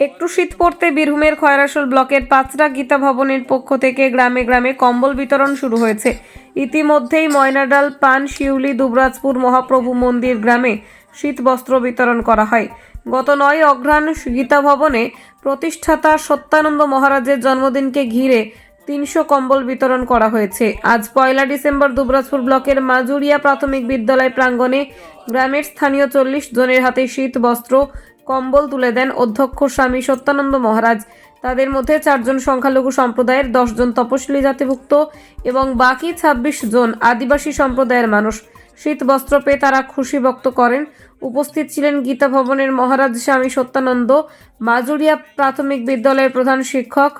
একটু শীত পড়তে বীরভূমের খয়রাসোল ব্লকের পাঁচরা গীতা ভবনের পক্ষ থেকে গ্রামে গ্রামে কম্বল বিতরণ শুরু হয়েছে। ইতিমধ্যেই ময়নাডাল, পান, শিউলি, দুবরাজপুর মহাপ্রভু মন্দির গ্রামে শীত বস্ত্র বিতরণ করা হয়। গত নয় অঘ্রাণ গীতা ভবনে প্রতিষ্ঠাতা সত্যানন্দ মহারাজের জন্মদিনকে ঘিরে তিনশো কম্বল বিতরণ করা হয়েছে। আজ পয়লা ডিসেম্বর দুবরাজপুর ব্লকের মাজুরিয়া প্রাথমিক বিদ্যালয় প্রাঙ্গণে গ্রামের স্থানীয় চল্লিশ জনের হাতে শীত বস্ত্র কম্বল তুলে দেন অধ্যক্ষ স্বামী সত্যানন্দ মহারাজ। তাদের মধ্যে চারজন সংখ্যালঘু সম্প্রদায়ের দশজন তপশিলি জাতিভুক্ত এবং বাকি ছাব্বিশ জন আদিবাসী সম্প্রদায়ের মানুষ। শীত বস্ত্র পেয়ে তারা খুশি ব্যক্ত করেন। উপস্থিত ছিলেন গীতা ভবনের মহারাজ স্বামী সত্যানন্দ, মাজুরিয়া প্রাথমিক বিদ্যালয়ের প্রধান শিক্ষক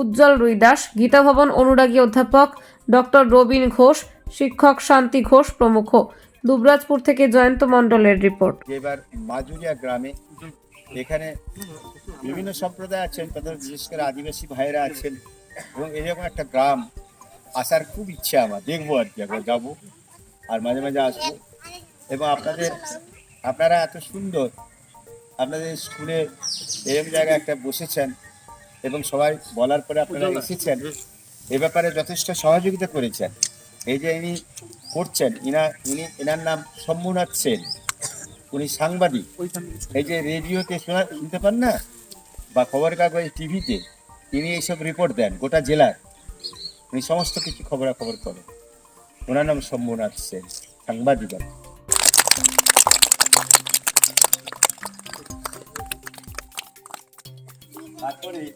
উজ্জ্বল রুইদাস গীতা ভবন অনুরাগী অধ্যাপক ডক্টর রবীন ঘোষ, শিক্ষক শান্তি ঘোষ প্রমুখ। দুবরাজপুর থেকে জয়ন্ত মণ্ডলের রিপোর্ট। এবার মাজুরিয়া গ্রামে এখানে বিভিন্ন সম্প্রদায় আছেন, তাদের বিশেষ করে আদিবাসী ভাইয়েরা আছেন এবং এরকম একটা গ্রাম আসার খুব ইচ্ছা আমার, দেখব আর কি, একবার যাব আর মাঝে মাঝে আসব। এবং আপনাদের, আপনারা এত সুন্দর, আপনাদের স্কুলে এরকম জায়গায় একটা বসেছেন এবং সবাই বলার পরে আপনারা এসেছেন, এ ব্যাপারে যথেষ্ট সহযোগিতা করেছেন। এই যে ইনি করছেন, ইনা, ইনি, এনার নাম শম্ভুনাথ সেন। উনি সাংবাদিক। এই যে রেডিওতে শোনা, শুনতে পান না? বা খবরের কাগজ টিভিতে। তিনি এইসব রিপোর্ট দেন, গোটা জেলার উনি সমস্ত কিছু খবরাখবর করেন। ওনার নাম শম্ভুনাথ সেন, সাংবাদিক তারপরে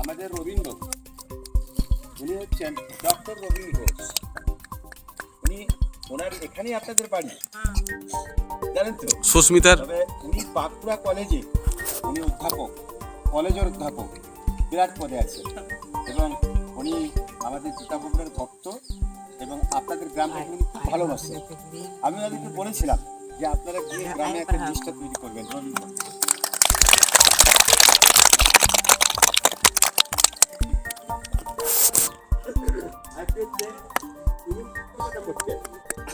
আমাদের রবীন্দ্র উনি হচ্ছেন ডক্টর রবীন্দ্র ঘোষ উনি ওনার এখানেই আপনাদের বাড়ি জানেন তো সুস্মিতার উনি বাঁকুড়া কলেজে উনি অধ্যাপক কলেজের অধ্যাপক বিরাট পদে আছেন এবং উনি আমাদের গীতাপুরের ভক্ত এবং আপনাদের গ্রামটাকে উনি খুব ভালোবাসেন আমি ওদেরকে বলেছিলাম যে আপনারা গিয়ে গ্রামে একটা জিনিসটা তৈরি করবেন রবীন্দ্র করতেন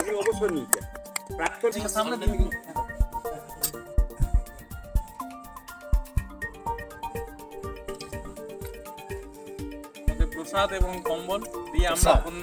উনি অবসর নিয়েছেন প্রাক্তন প্রসাদ এবং কম্বল দিয়ে আমরা। পূর্ণ